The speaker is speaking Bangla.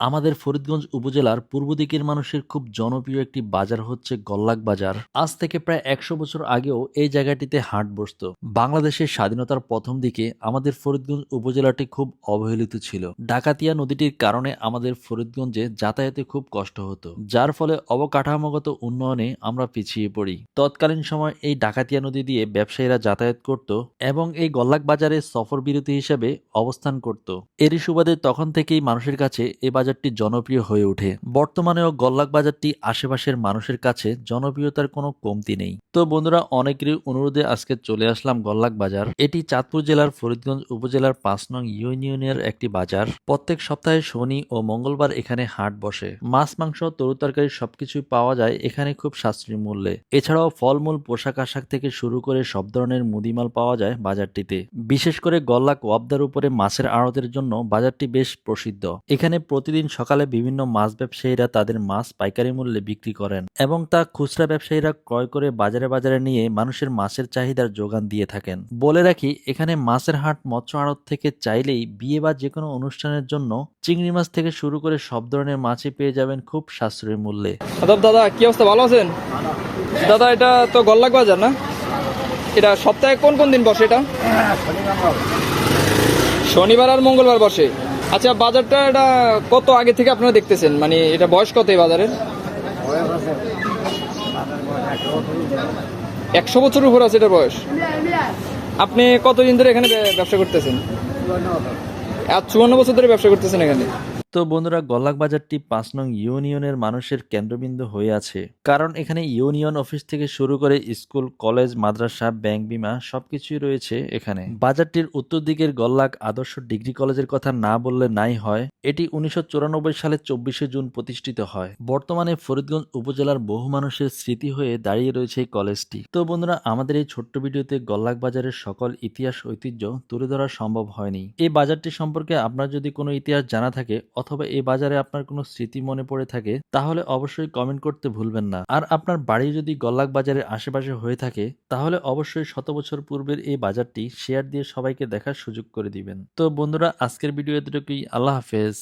আমাদের ফরিদগঞ্জ উপজেলার পূর্ব দিকের মানুষের খুব জনপ্রিয় একটি বাজার হচ্ছে গল্লাক বাজার। আজ থেকে প্রায় একশো বছর আগেও এই জায়গাটিতে হাট বসতো। বাংলাদেশের স্বাধীনতার প্রথম দিকে আমাদের ফরিদগঞ্জ উপজেলাটি খুব অবহেলিত ছিল। ডাকাতিয়া নদীটির কারণে আমাদের ফরিদগঞ্জে যাতায়াতে খুব কষ্ট হতো। যার ফলে অবকাঠামোগত উন্নয়নে আমরা পিছিয়ে পড়ি। তৎকালীন সময় এই ডাকাতিয়া নদী দিয়ে ব্যবসায়ীরা যাতায়াত করত এবং এই গল্লাক বাজারে সফর বিরতি হিসেবে অবস্থান করত। এরই সুবাদে তখন থেকেই মানুষের কাছে এই বাজারটি জনপ্রিয় হয়ে ওঠে। বর্তমানেও গল্লাক বাজারটি আশেপাশের মানুষের কাছে জনপ্রিয়তার কোনো কমতি নেই। তো বন্ধুরা, অনেকেরই অনুরোধে আজকে চলে আসলাম গল্লাক বাজার। এটি চাঁদপুর জেলার ফরিদগঞ্জ উপজেলার পাঁচ নং ইউনিয়নের একটি বাজার। প্রত্যেক সপ্তাহে শনি ও মঙ্গলবার এখানে হাট বসে। মাছ, মাংস, তরু তরকারি সবকিছুই পাওয়া যায় এখানে খুব সাশ্রয়ী মূল্যে। এছাড়াও ফলমূল, পোশাক আশাক থেকে শুরু করে সব ধরনের মুদিমাল পাওয়া যায় বাজারটিতে। বিশেষ করে গল্লাক ওয়াবদার উপরে মাছের আড়তের জন্য বাজারটি বেশ প্রসিদ্ধ। এখানে প্রতিদিন সকালে বিভিন্ন মাছ ব্যবসায়ীরা তাদের মাছ পাইকারি মূল্যে বিক্রি করেন এবং তা খুচরা ব্যবসায়ীরা ক্রয় করে বাজারে বাজারে নিয়ে মানুষের মাছের চাহিদার যোগান দিয়ে থাকেন। বলে রাখি এখানে মাছের হাট মৎস্য আড়ত থেকে চাইলেই বিয়ে বা যে কোনো অনুষ্ঠানের জন্য চিংড়ি মাছ থেকে শুরু করে সব ধরনের মাছই পেয়ে যাবেন খুব সাশ্রয়ী মূল্যে। দাদা কি অবস্থা? ভালো আছেন? দাদা এটা তো গল্লাক বাজার না? এটা সপ্তাহে কোন কোন দিন বসে এটা? শনিবার আর মঙ্গলবার বসে? আচ্ছা বাজারটা এটা কত আগে থেকে আপনারা দেখতেছেন? মানে এটা বয়স কত এই বাজারের? একশো বছর উপর আছে এটা বয়স। আপনি কতদিন ধরে এখানে ব্যবসা করতেছেন? আর চুয়ান্ন বছর ধরে ব্যবসা করতেছেন এখানে? তো বন্ধুরা গল্লাক বাজারটি পাঁচ নং ইউনিয়নের মানুষের কেন্দ্রবিন্দু হয়ে আছে। কারণ এখানে ইউনিয়ন অফিস থেকে শুরু করে স্কুল, কলেজ, মাদ্রাসা, ব্যাংক বিমা সবকিছুই রয়েছে এখানে। বাজারটির উত্তর দিকের গল্লাক আদর্শ ডিগ্রি কলেজের কথা না বললে নাই হয়, এটি উনিশশো সালে চব্বিশে জুন প্রতিষ্ঠিত হয়। বর্তমানে ফরিদগঞ্জ উপজেলার বহু মানুষের স্মৃতি হয়ে দাঁড়িয়ে রয়েছে এই কলেজটি। তো বন্ধুরা, আমাদের এই ছোট্ট ভিডিওতে গল্লাক বাজারের সকল ইতিহাস ঐতিহ্য তুলে ধরা সম্ভব হয়নি। এই বাজারটি সম্পর্কে আপনার যদি কোনো ইতিহাস জানা থাকে অথবা এই বাজারে আপনার কোনো স্মৃতি মনে পড়ে থাকে, তাহলে অবশ্যই কমেন্ট করতে ভুলবেন না। আর আপনার বাড়ি যদি গল্লাক বাজারের আশেপাশে হয়ে থাকে, তাহলে অবশ্যই শত বছর পূর্বের এই বাজারটি শেয়ার দিয়ে সবাইকে দেখার সুযোগ করে দিবেন। তো বন্ধুরা, আজকের ভিডিও এতটুকুই। আল্লাহ হাফেজ।